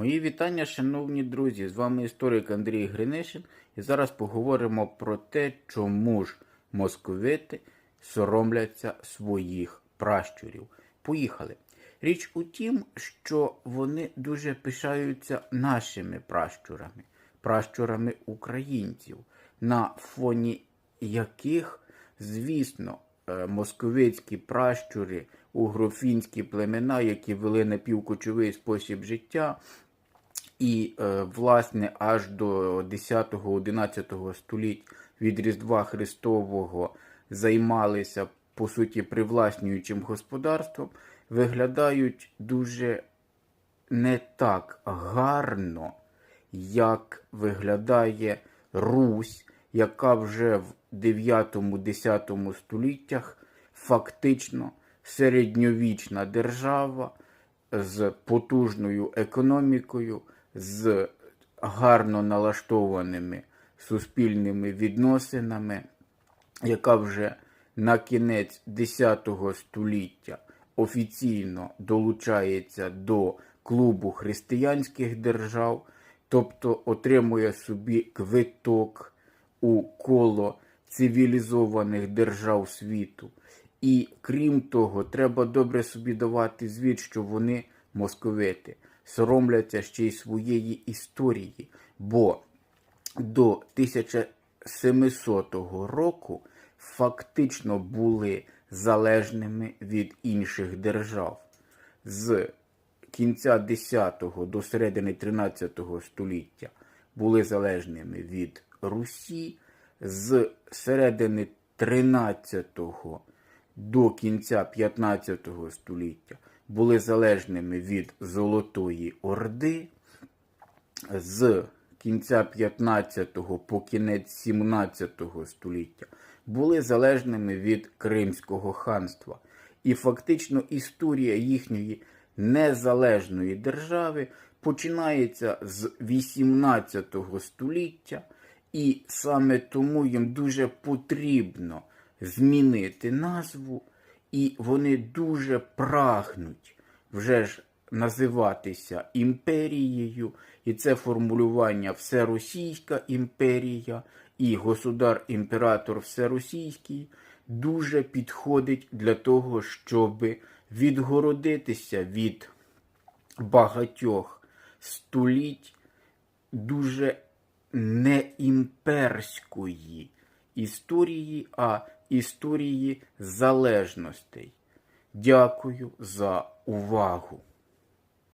Мої вітання, шановні друзі! З вами історик Андрій Гринишин, і зараз поговоримо про те, чому ж московити соромляться своїх пращурів. Поїхали. Річ у тім, що вони дуже пишаються нашими пращурами, пращурами українців, на фоні яких, звісно, е, московицькі пращури, угрофінські племена, які вели напівкочовий спосіб життя, і, е, власне, аж до 10-11 століть від Різдва Христового займалися, по суті, привласнюючим господарством, виглядають дуже не так гарно, як виглядає Русь, яка вже в 9-10 століттях фактично середньовічна держава з потужною економікою, з гарно налаштованими суспільними відносинами, яка вже на кінець 10 століття офіційно долучається до клубу християнських держав, тобто отримує собі квиток у коло цивілізованих держав світу. І крім того, треба добре собі давати звіт, що вони московити соромляться ще й своєї історії, бо до 1700 року фактично були залежними від інших держав. З кінця 10-го до середини 13 століття були залежними від Русі, з середини 13-го до кінця 15 століття були залежними від Золотої Орди, з кінця 15-го по кінець 17 століття були залежними від Кримського ханства. І фактично історія їхньої незалежної держави починається з 18 століття, і саме тому їм дуже потрібно змінити назву, і вони дуже прагнуть вже ж називатися імперією, і це формулювання Всеросійська імперія і государ-імператор Всеросійський дуже підходить для того, щоб відгородитися від багатьох століть дуже не імперської історії, а історії залежностей. Дякую за увагу.